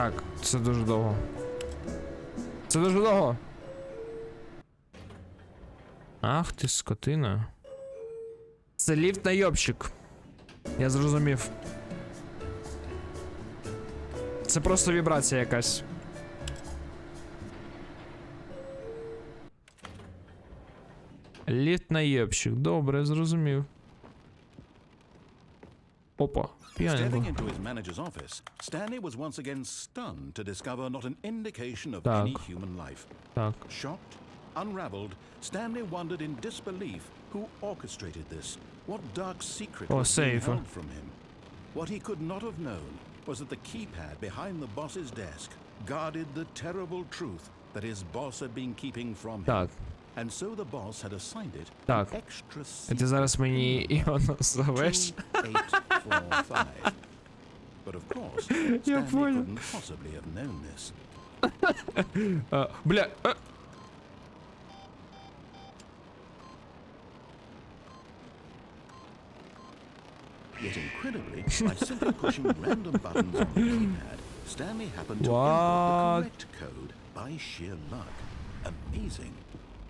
Так, це дуже довго. Це дуже довго. Ах ти скотина. Це ліфт найобщик. Я зрозумів. Це просто вібрація якась. Ліфт найобщик. Добре, зрозумів. Opa. Stepping into his manager's office, Stanley was once again stunned to discover not an indication of tak. any human life. Tak. Shocked, unraveled, Stanley wondered in disbelief who orchestrated this. What dark secret oh, was safe. held from him? What he could not have known was that the keypad behind the boss's desk guarded the terrible truth that his boss had been keeping from him. Tak. And so the boss had assigned it Так. an extra І ти зараз мені його secret назовеш? 2845. But of course, Stanley понял. couldn't possibly have known this. А, бля. а. Yet incredibly, by simply pushing random buttons on the keypad, Stanley happened to What? input the correct code by sheer luck. Amazing.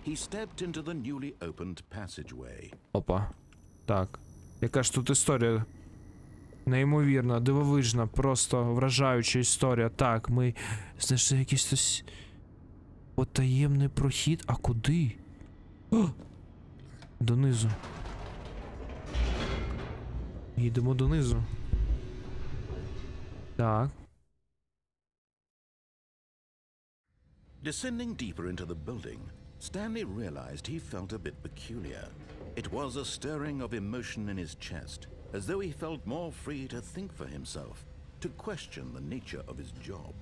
He stepped into the newly opened passageway. Опа. Так. Яка ж тут історія? Неймовірна, дивовижна, просто вражаюча історія. Так, ми знайшли якийсь ось потаємний прохід. А куди? О! Донизу. Їдемо донизу. Так. Descending deeper into the building, Stanley realized he felt a bit peculiar. It was a stirring of emotion in his chest, as though he felt more free to think for himself, to question the nature of his job.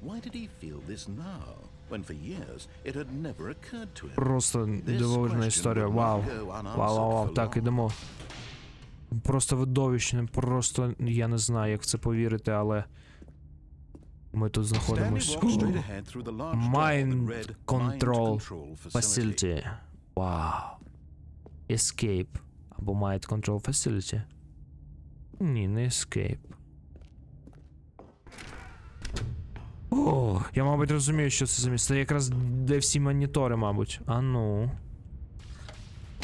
Why did he feel this now, when for years it had never occurred to him? Просто дивовижна історія. Вау. Вау, вау, вау. Так, ідемо. Просто видовищне, просто я не знаю, як в це повірити, але. Ми тут знаходимось. Mind control Facility. Вау. Escape. Або Mind Control Facility. Ні, не Escape. О, я, мабуть, розумію, що це за місце. Це якраз де всі монітори, мабуть. А ну.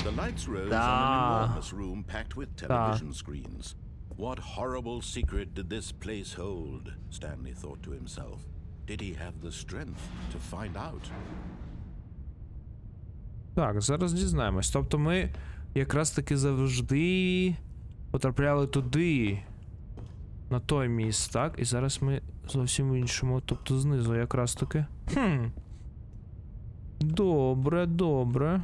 The lights rose on an enormous room packed with television screens. What horrible secret did this place hold? Stanley thought to himself. Did he have the strength to find out? Так, зараз дізнаємось. Тобто ми якраз таки завжди потрапляли туди. На той міст, так? І зараз ми зовсім в іншому, тобто знизу якраз таки. Хм. Добре, добре.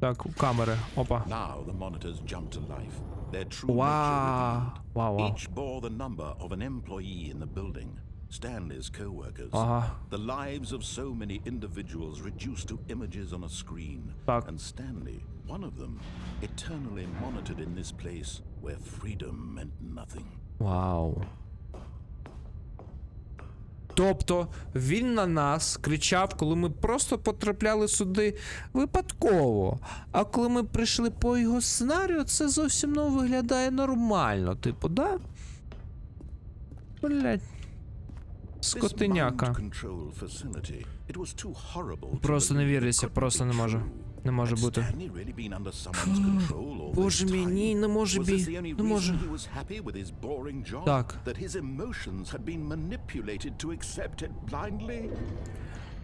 Так, камери. Опа. Now the monitors jumped to life. Their true wow. nature wow, wow. Each bore the number of an employee in the building, Stanley's co-workers. Uh -huh. The lives of so many individuals reduced to images on a screen. Fuck. And Stanley, one of them, eternally monitored in this place where freedom meant nothing. Wow. Тобто він на нас кричав, коли ми просто потрапляли сюди випадково. А коли ми прийшли по його сценарію, це зовсім ну, виглядає нормально. Типу, да? Блять. To Просто не couldn't просто не true. Не може бути. Боже мій, ні, не може бі- не може. Так.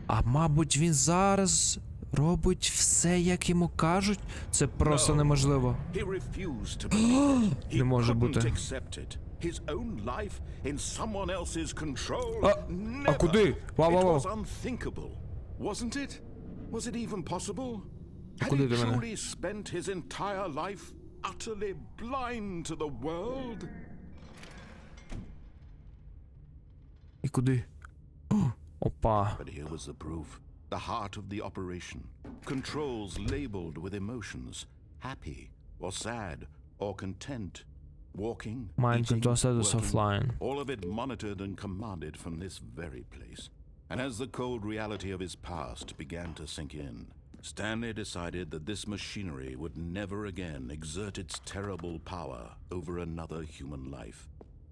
А мабуть, він зараз робить все, як йому кажуть. Це просто неможливо. Не може бути. accept it. His own life in someone else's control. А- а Never. куди? Вау, It вау, вау. was unthinkable, wasn't it? Was it even possible? Had куди he ти мене? truly spent his entire life utterly blind to the world? І куди? О, Опа. But here was the proof. The heart of the operation. Controls labeled with emotions. Happy or sad or content. Walking, Mind eating, control status working, offline. All of it monitored and commanded from this very place. And as the cold reality of his past began to sink in, Stanley decided that this machinery would never again exert its terrible power over another human life.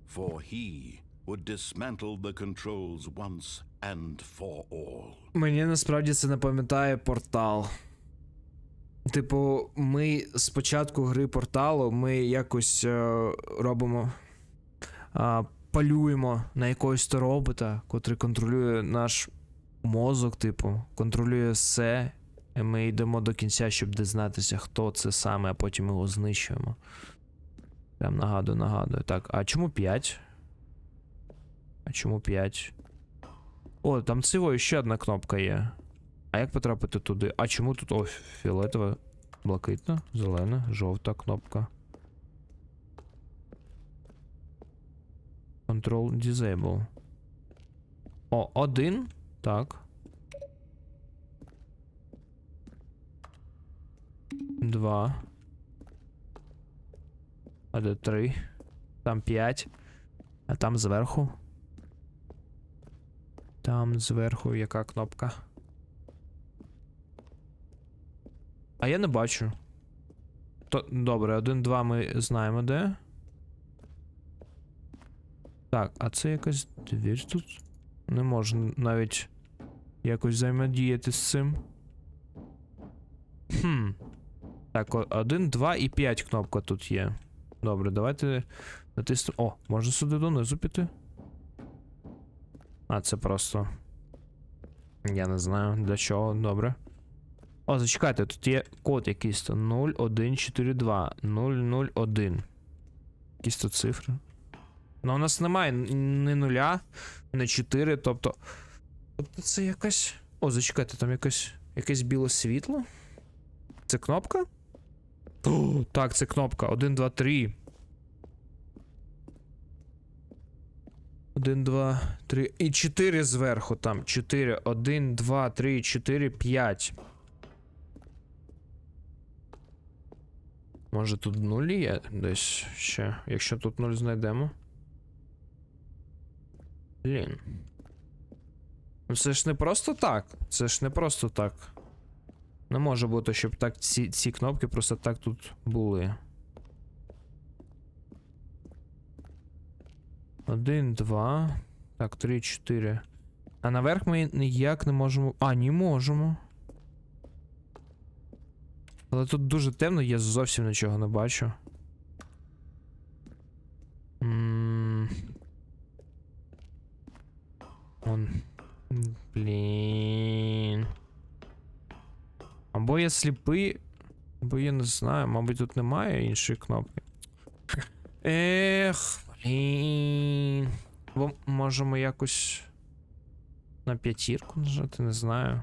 For he would dismantle the controls once and for all. Мені насправді це напам'ятає портал. Типу, ми з початку гри порталу ми якось е, робимо. Е, полюємо на якогось то робота, котрий контролює наш мозок, типу, контролює все. І ми йдемо до кінця, щоб дізнатися, хто це саме, а потім його знищуємо. Прям нагадую, нагадую. Так, а чому 5? А чому 5? О, там цивою ще одна кнопка є. А як потрапити туди? А чому тут. О, фіолетова, блакитна, зелена, жовта кнопка. Control Disable. О, один. Так. Два. А де три. Там п'ять. А там зверху. Там зверху яка кнопка? А я не бачу. То, добре, 1-2 ми знаємо де. Так, а це якась двір тут? Не можна навіть якось взаємодіяти з цим. Хм. Так, 1, 2 і 5 кнопка тут є. Добре, давайте натиснемо. О, можна сюди донизу піти. А, це просто. Я не знаю для чого, добре. О, зачекайте, тут є код якийсь то 0142 001. Якісь тут цифри. Ну, у нас немає ні нуля, ні 4, тобто. Тобто це якась. О, зачекайте, там якась. якесь біле світло. Це кнопка? О, так, це кнопка. 1, 2, 3. 1, 2, 3. І 4 зверху там. 4. 1, 2, 3, 4, 5. Може тут нулі є десь ще. Якщо тут нуль знайдемо. Блін. Ну це ж не просто так. Це ж не просто так. Не може бути, щоб так ці, ці кнопки просто так тут були. Один, два. Так, три, чотири. А наверх ми ніяк не можемо. А, не можемо. Але тут дуже темно, я зовсім нічого не бачу. Он. Блін. Або я сліпий, або я не знаю, мабуть, тут немає іншої кнопки. Ех, блін. Бо можемо якось на п'ятірку нажати, не знаю.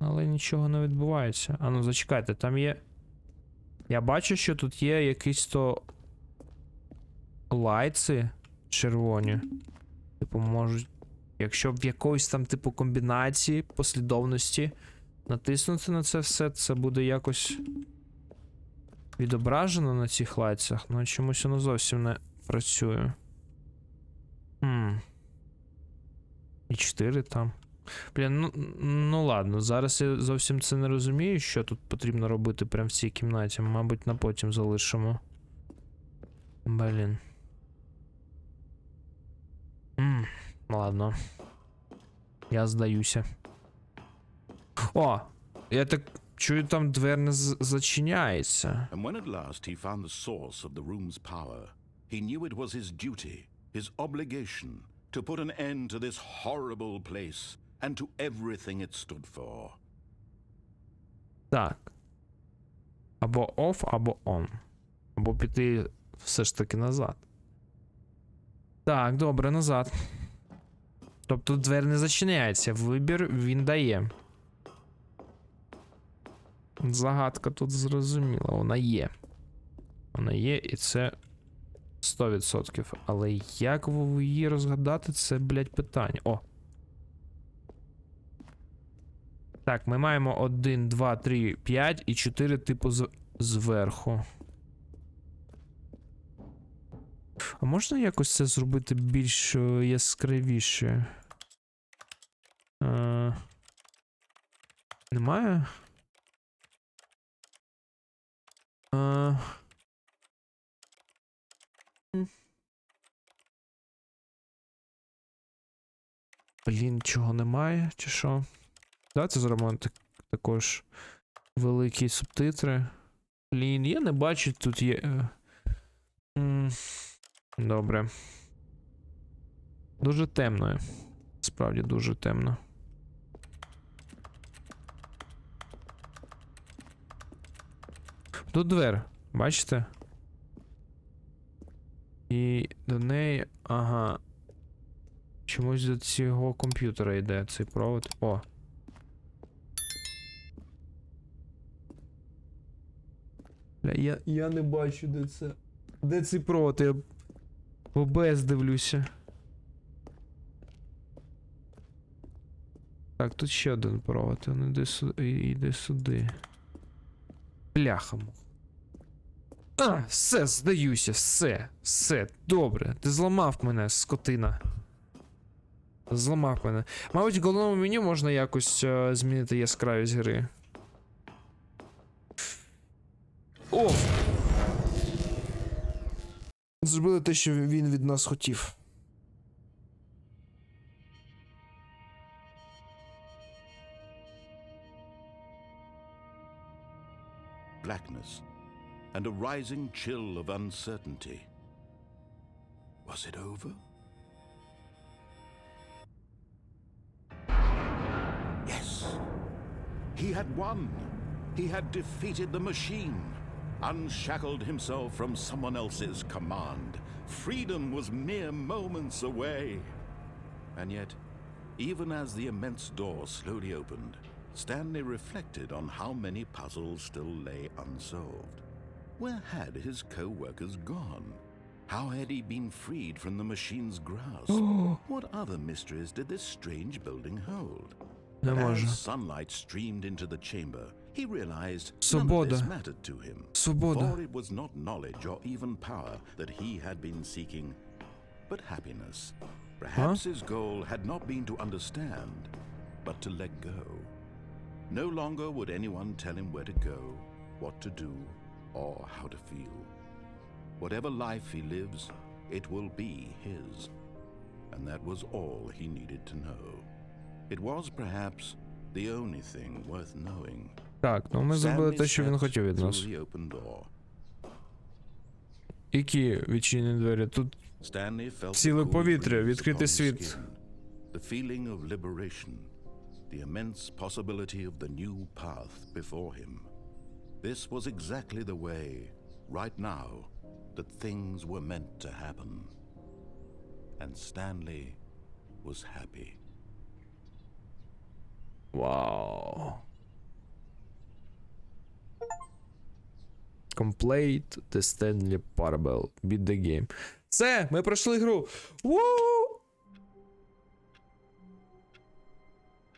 Але нічого не відбувається. А ну зачекайте, там є. Я бачу, що тут є якісь то лайци червоні. Типу, можуть. Якщо в якоїсь там, типу, комбінації, послідовності натиснути на це все, це буде якось відображено на цих лайцях, але чомусь воно зовсім не працює. Хм. І 4 там. Блін, ну, ну ладно, зараз я зовсім це не розумію, що тут потрібно робити прямо в цій кімнаті. Мабуть, на потім залишимо. Блін. М, ладно. Я здаюся. О! Я так чую, там двер не зачиняється. And when at last he found the source of the room's power, he knew it was his duty, his obligation, to put an end to this horrible place and to everything it stood for. Так. Або off, або on. Або піти все ж таки назад. Так, добре, назад. Тобто двері не зачиняється. Вибір він дає. Загадка тут зрозуміла, вона є. Вона є, і це 100%. Але як її розгадати, це, блядь, питання. О! Так, ми маємо 1, 2, 3, 5 і 4 типу з... зверху. А можна якось це зробити більш е, яскравіше? Е, Немає? А. Блін, чого немає, чи що? Давайте зробимо так, також великі субтитри. Блін, я не бачу, тут є. е, Добре. Дуже темно. Справді дуже темно. Тут двер, бачите? І до неї. Ага. Чомусь до цього комп'ютера йде цей провод. О. Бля, я, я не бачу, де це. Де цей провод? Я в ОБС дивлюся. Так, тут ще один провод. Він іде сюди. Іде сюди. Бляха. А, все, здаюся, все, все, добре. Ти зламав мене, скотина. Зламав мене. Мабуть, в головному меню можна якось е, змінити яскравість гри. О! Зробили те, що він від нас хотів. blackness, and a rising chill of uncertainty. Was it over? Yes. He had won. He had defeated the machine, unshackled himself from someone else's command. Freedom was mere moments away. And yet, even as the immense door slowly opened, Stanley reflected on how many puzzles still lay unsolved. Where had his co workers gone? How had he been freed from the machine's grasp? what other mysteries did this strange building hold? The As sunlight streamed into the chamber, he realized none of Свобода. this mattered to him. Свобода. For it was not knowledge or even power that he had been seeking, but happiness. Perhaps his goal had not been to understand, but to let go. No longer would anyone tell him where to go, what to do, or how to feel. Whatever life he lives, it will be his. And that was all he needed to know. It was perhaps the only thing worth knowing. Так, ну ми зробили те, що він хотів від нас. Які відчинені двері? Тут Ціле повітря, відкритий світ. The feeling of liberation, the immense possibility of the new path before him. This was exactly the way, right now, that things were meant to happen. And Stanley was happy. Вау. Complete the Stanley Parable. Beat the game. Все, ми пройшли гру. Ву!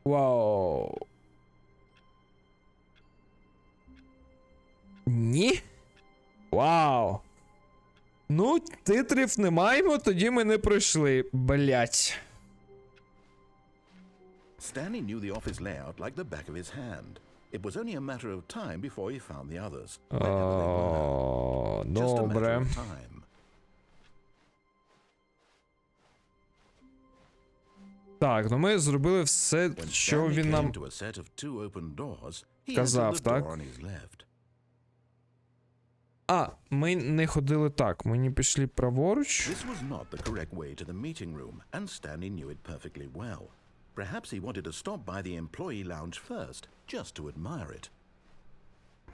Вау. Ні? Вау. Ну, титрів не маємо, тоді ми не пройшли. Блять. Stanley knew the office layout like the back of his hand. It was only a matter of time before he found the others. matter добре. of time. Так, ну ми зробили все, що він нам. Казав, так? А, ми не ходили так. Ми не пішли праворуч. This was not the correct way to the meeting room, and Stanley knew it perfectly well. Perhaps he wanted to stop by the employee lounge first, just to admire it.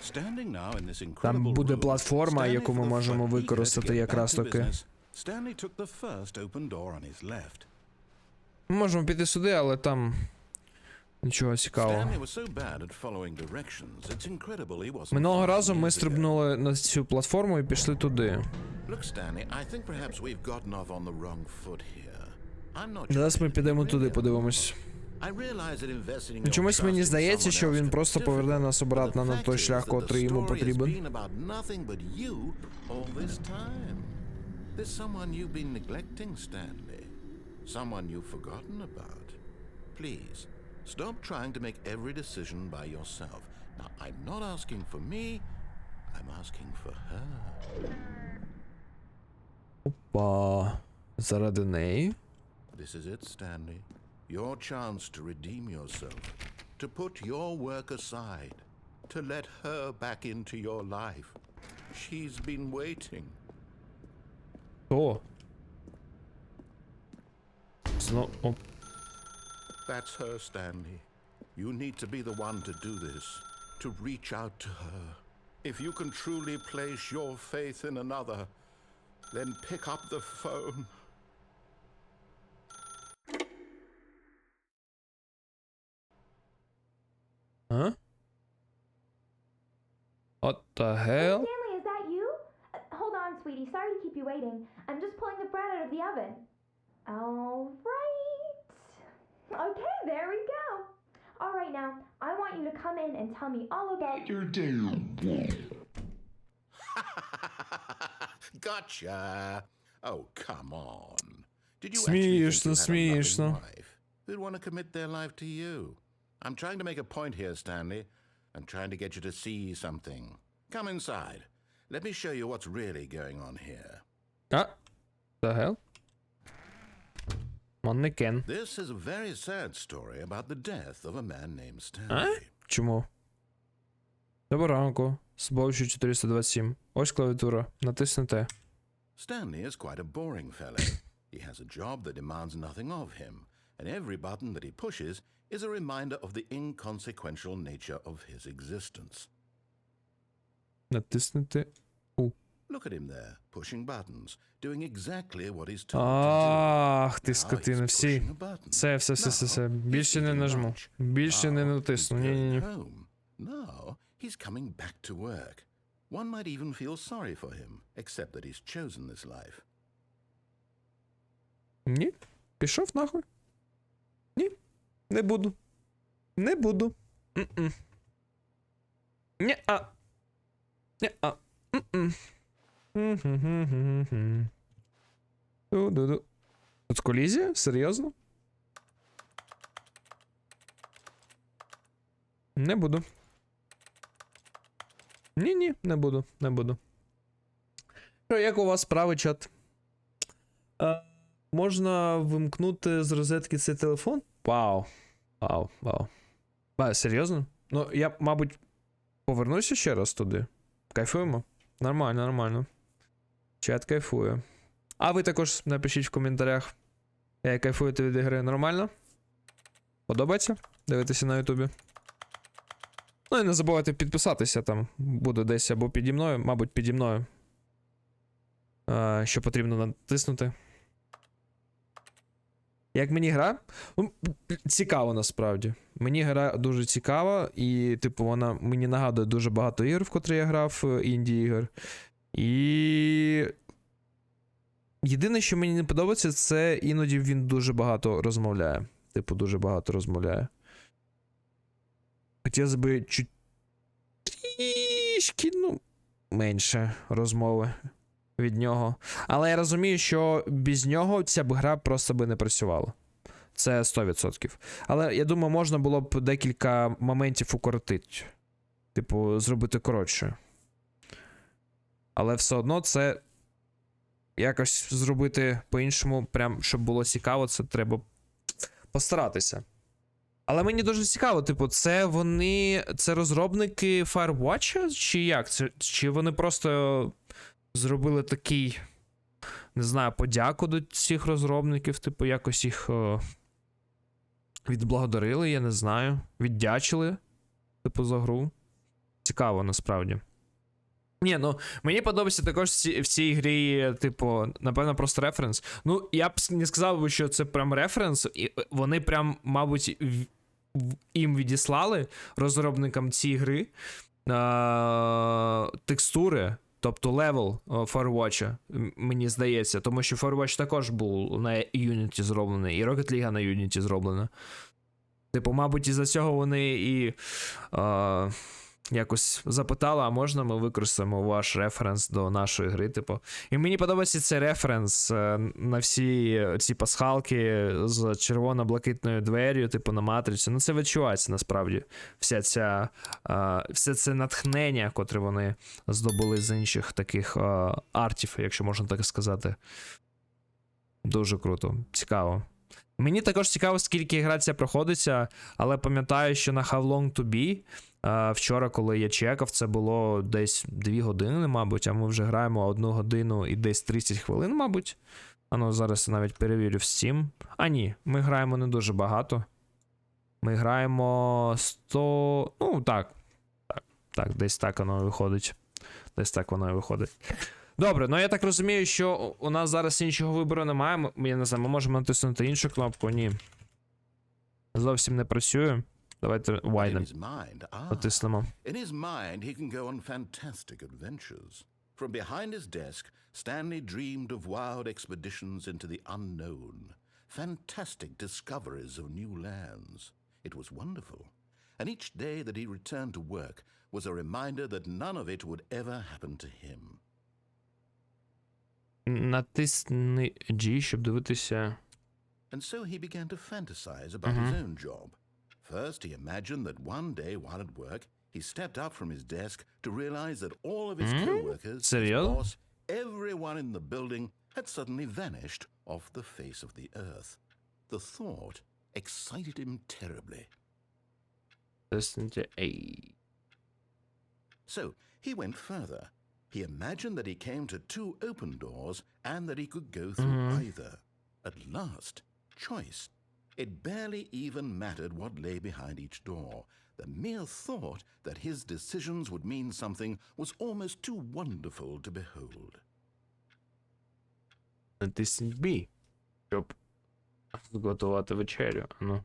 Standing now in this incredible Там буде платформа, яку ми можемо використати якраз таки. took the first open door on his left. Ми можемо піти сюди, але там нічого цікавого. Минулого разу ми стрибнули на цю платформу і пішли туди. Look, Stanley, I think perhaps we've gotten off on the wrong foot here. Зараз ми підемо туди, подивимось. Чомусь мені здається, що він просто поверне нас обратно на той шлях, котрий йому потрібен. Please, stop trying to make every decision by yourself. Now, I'm not asking for me, I'm asking for her. Опа. Заради неї. This is it, Stanley. Your chance to redeem yourself, to put your work aside, to let her back into your life. She's been waiting. Door. It's not. That's her, Stanley. You need to be the one to do this, to reach out to her. If you can truly place your faith in another, then pick up the phone. oven. All right. Okay, there we go. All right, now, I want you to come in and tell me all about your gotcha. Oh, come on. Did you Смеешься, actually think you had a смеешься. loving wife who'd want to commit their life to you? I'm trying to make a point here, Stanley. I'm trying to get you to see something. Come inside. Let me show you what's really going on here. А? The hell? Манекен. This is a very sad story about the death of a man named А? Stanley. Чому? Доброго ранку. Збовчу 427. Ось клавіатура. Натиснете. Stanley is quite a boring fellow. he has a job that demands nothing of him, and every button that he pushes is a reminder of the inconsequential nature of his existence. Натиснете. Look at him there, pushing buttons, doing exactly what he's told Ах, ти скотина. Всі. Все, все, все, все, все. Більше не нажму. Більше не натисну. going Ні-ні-ні. Now he's coming back to work. One might even feel sorry for him, except that he's chosen this life. Ні. Пішов нахуй. Ні. Не буду. Не буду. Ні-а. Ні-а. М-м. Ду-ду-ду. Тут колізія? Серйозно? Не буду. Ні-ні, не буду, не буду. Що, як у вас справи, чат? А, можна вимкнути з розетки цей телефон? Вау. Вау, вау. А, серйозно? Ну, я, мабуть, повернуся ще раз туди. Кайфуємо? Нормально, нормально. Чат кайфує. А ви також напишіть в коментарях. Як кайфуєте від ігри нормально? Подобається? Дивитися на Ютубі. Ну і не забувайте підписатися там. Буде десь або піді мною, мабуть, піді мною. А, що потрібно натиснути. Як мені гра? Ну, цікаво насправді. Мені гра дуже цікава, і, типу, вона мені нагадує дуже багато ігор, в котрі я грав, е, інді ігор. І. Єдине, що мені не подобається, це іноді він дуже багато розмовляє. Типу, дуже багато розмовляє. Хотілося би чуть трішки, ну, менше розмови від нього. Але я розумію, що без нього ця б гра просто би не працювала. Це 100%. Але я думаю, можна було б декілька моментів укоротити. Типу, зробити коротше. Але все одно це якось зробити по-іншому, прям щоб було цікаво, це треба постаратися. Але мені дуже цікаво, типу, це вони. Це розробники Firewatch? Чи як? Це, чи вони просто зробили такий, не знаю, подяку до цих розробників, типу, якось їх о, відблагодарили, я не знаю. Віддячили, типу, за гру. Цікаво, насправді. Ні, ну мені подобається також в цій, грі, типу, напевно, просто референс. Ну, я б не сказав би, що це прям референс, і е, вони прям, мабуть, їм відіслали розробникам цієї гри а, текстури, тобто левел а, Firewatch, мені здається, тому що Firewatch також був на Unity зроблений, і Rocket League на Unity зроблена. Типу, мабуть, із-за цього вони і а, якось запитали, а можна ми використаємо ваш референс до нашої гри, типу. І мені подобається цей референс е, на всі ці пасхалки з червоно-блакитною дверю, типу на матриці. Ну, це відчувається насправді. Вся ця, е, все це натхнення, котре вони здобули з інших таких е, артів, якщо можна так сказати. Дуже круто, цікаво. Мені також цікаво, скільки гра ця проходиться, але пам'ятаю, що на How Long To Be е, вчора, коли я чекав, це було десь 2 години, мабуть, а ми вже граємо 1 годину і десь 30 хвилин, мабуть. А ну, зараз я навіть перевірю в Steam. А ні, ми граємо не дуже багато. Ми граємо 100. Ну, так. Так, так, десь так воно виходить. Десь так воно і виходить. Добре, ну я так розумію, що у нас зараз іншого вибору немає. Я не знаю, ми можемо натиснути іншу кнопку. Ні. Зовсім не працює. Давайте Widen ah, натиснемо. in his mind, he can go on fantastic adventures. From behind his desk, Stanley dreamed of wild expeditions into the unknown, fantastic discoveries of new lands. It was wonderful. And each day that he returned to work was a reminder that none of it would ever happen to him. Натисни G, щоб дивитися. And so he began to fantasize about his own job. First, he imagined that one day while at work, he stepped up from his desk to realize that all of his co-workers, his Серйозно? boss, everyone in the building had suddenly vanished off the face of the earth. The thought excited him terribly. Натисніть A. So he went further. He imagined that he came to two open doors and that he could go through either. At last, choice. It barely even mattered what lay behind each door. The mere thought that his decisions would mean something was almost too wonderful to behold. Натисніть B. Щоб готувати вечерю. Ну.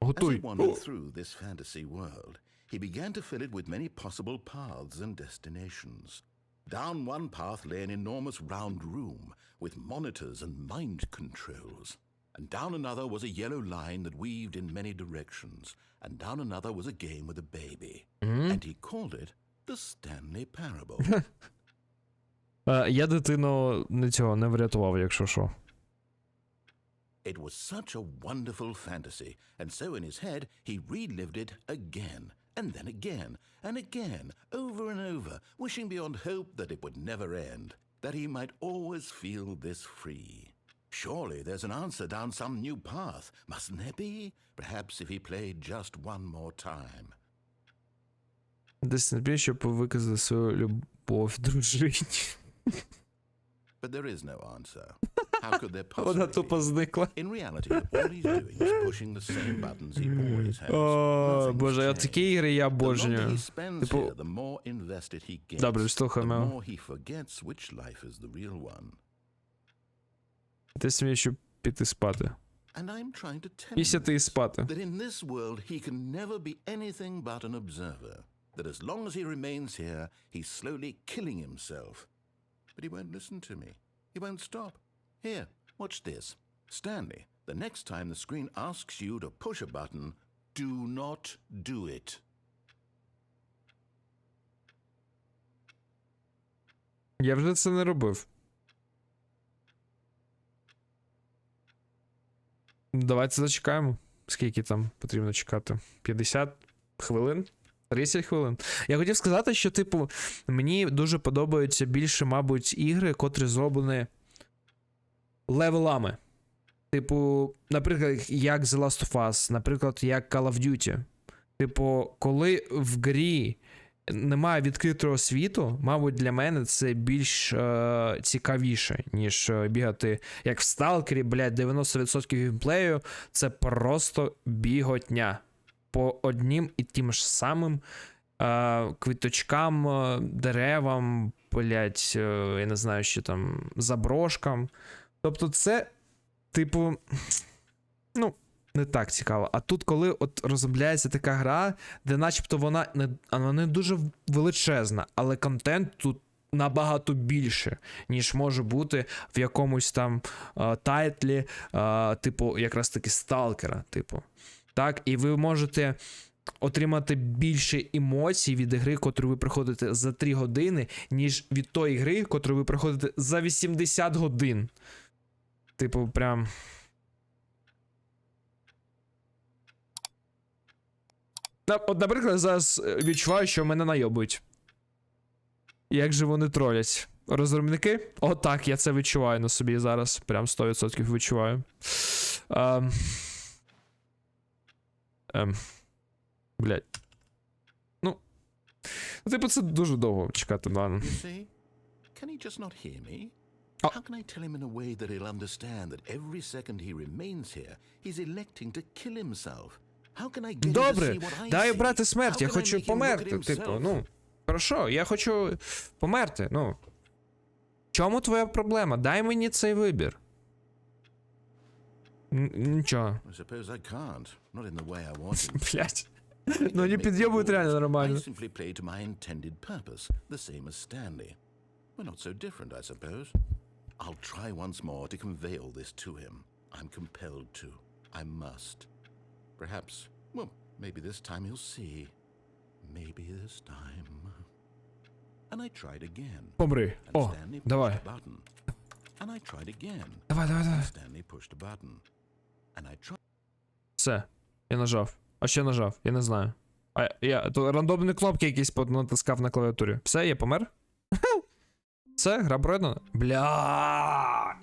As he Готуй. wandered through this fantasy world, he began to fill it with many possible paths and destinations. Down one path lay an enormous round room with monitors and mind controls. And down another was a yellow line that weaved in many directions. And down another was a game with a baby. And he called it the Stanley Parable. Е, я дитину не цього не врятував, якщо що. It was such a wonderful fantasy, and so in his head he relived it again, and then again, and again, over and over, wishing beyond hope that it would never end, that he might always feel this free. Surely there's an answer down some new path, mustn't there be? Perhaps if he played just one more time. Натисніть B, щоб виказати свою любов дружині. But there is no answer. How could there Вона possibly тупо be? зникла. In reality, all he's doing is pushing the same buttons he always has. О, Nothing's боже, я changed. такі ігри я The longer обожнюю. he spends Типу- here, the more invested he gets. Добре, the слухаємо. more he forgets which life is the real one. Натисніть, щоб піти спати. And I'm trying to tell Після him ти і this, спати. that in this world he can never be anything but an observer. That as long as he remains here, he's slowly killing himself. But he won't listen to me. He won't stop. Here, watch this. Stanley, the next time the screen asks you to push a button, do not do it. Я вже це не робив. Давайте зачекаємо. Скільки там потрібно чекати? 50 хвилин? 30 хвилин. Я хотів сказати, що, типу, мені дуже подобаються більше, мабуть, ігри, котрі зроблені левелами. Типу, наприклад, як The Last of Us, наприклад, як Call of Duty. Типу, коли в грі немає відкритого світу, мабуть, для мене це більш е, цікавіше, ніж е, бігати як в Сталкері, блядь, 90% геймплею це просто біготня по однім і тим ж самим е, квіточкам, е, деревам, блядь, е, я не знаю, що там, заброшкам. Тобто, це, типу, ну, не так цікаво. А тут, коли от розробляється така гра, де начебто вона не, вона не дуже величезна, але контент тут набагато більше, ніж може бути в якомусь там е, тайтлі, е, типу, якраз таки сталкера, типу. Так, і ви можете отримати більше емоцій від ігри, котру ви проходите за 3 години, ніж від тої гри, котру ви проходите за 80 годин. Типу, прям. От, наприклад, зараз е, відчуваю, що мене найобують. Як же вони тролять? Розробники? Отак, я це відчуваю на собі зараз. Прям 100% відчуваю. Ем. Ем. Блять. Ну. Ну, Типу, це дуже довго чекати, ладно. Oh. How can I tell him in a way that he'll understand that every second he remains here, he's electing to kill himself? How can I get Добре, him to see what I дай see? обрати смерть, я How can I хочу make him look at померти. Типу, himself? ну. Хорошо, я хочу померти. Ну. Чому твоя проблема? Дай мені цей вибір. Н- Нічого. I suppose I can't. Not in the way I want him. Блять. Ну під'єбують rules. реально I нормально. simply play to my intended purpose, the same as Stanley. We're not so different, I suppose. I'll try once more to convey all this to him. I'm compelled to. I must. Perhaps, well, maybe this time he'll see. Maybe this time. And I tried again. Помри. And О, Stanley pushed давай. a button. And I tried again. Давай, давай, давай. And Stanley pushed a button. And I tried. Все. Я нажав. А ще нажав, я не знаю. А я то рандомні кнопки якісь под- натискав на клавіатурі. Все, я помер? Це гра Бредона. Бля.